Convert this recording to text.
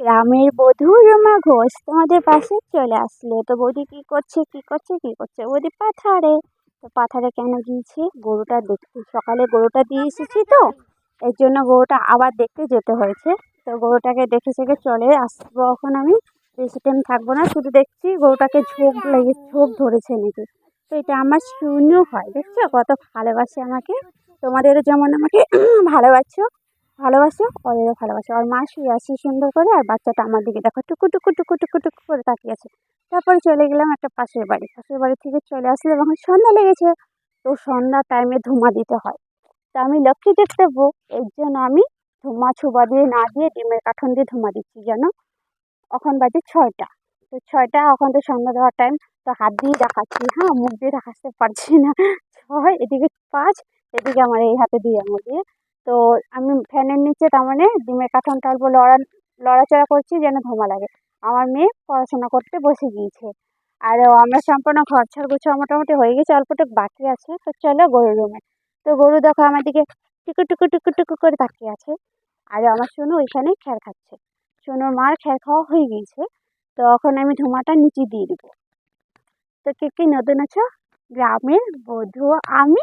গ্রামের বধূ রমা ঘোষ তোমাদের পাশে চলে আসলো। তো বৌদি কী করছে কী করছে কী করছে? বৌদি পাথারে। তো পাথারে কেন গিয়েছে? গরুটা দেখতে, সকালে গরুটা দিয়ে এসেছি তো, এর জন্য গরুটা আবার দেখতে যেতে হয়েছে। তো গরুটাকে দেখে সেখে চলে আসব এখন আমি। বেশি টাইম থাকব না, শুধু দেখছি গরুটাকে ঝোঁক লেগে ঝোঁক ধরেছে নাকি। তো এটা আমার শূন্য হয়, দেখছ? কত ভালোবাসে আমাকে। তোমাদেরও যেমন আমাকে ভালোবাসছো ভালোবাসো ওদেরও ভালোবাসে। ওর মা শুয়ে আছে সুন্দর করে আর বাচ্চাটা আমার দিকে দেখো, টুকু টুকু টুকু টুকু টুকু করে তাকিয়ে আছে। তারপরে চলে গেলাম একটা পাশের বাড়ি। পাশের বাড়ি থেকে চলে আসলে এখন সন্ধ্যা লেগেছে। তো সন্ধ্যা টাইমে ধুমা দিতে হয়। তো আমি লক্ষ্মী দেখতে বউ, এর জন্য আমি ধুমা ছুবা দিয়ে, না দিয়ে ডিমের কাঠন দিয়ে ধুমা দিচ্ছি যেন এখন বাজে ছয়টা। তো ছয়টা, এখন তো সন্ধ্যা দেওয়ার টাইম তো হাত দিয়ে দেখাচ্ছি হ্যাঁ? মুখ দিয়ে দেখাতে পারছি না। ছয়, এদিকে পাঁচ, এদিকে আমার এই হাতে দুই আঙুল দিয়ে তো আমি ফ্যানের নিচে তার মানে ডিমের কাঠনটা অল্প লড়া, লড়াচড়া করছি যেন ধোঁয়া লাগে। আমার মেয়ে পড়াশোনা করতে বসে গিয়েছে। আর আমরা সম্পূর্ণ ঘর ছাড় গোছা মোটামুটি হয়ে গেছে, অল্পটুক বাকি আছে। তো চলো গরুর রুমে। তো গরু দেখো আমার দিকে টুকু টুকু টুকু টুকু করে তাকিয়ে আছে। আর আমার সোনু ওইখানে খ্যার খাচ্ছে। সোনুর মার খ্যার খাওয়া হয়ে গিয়েছে। তো এখন আমি ধুমাটা নিচে দিয়ে দেবো। তো কে কে নতুন আছো? গ্রামের বধু আমি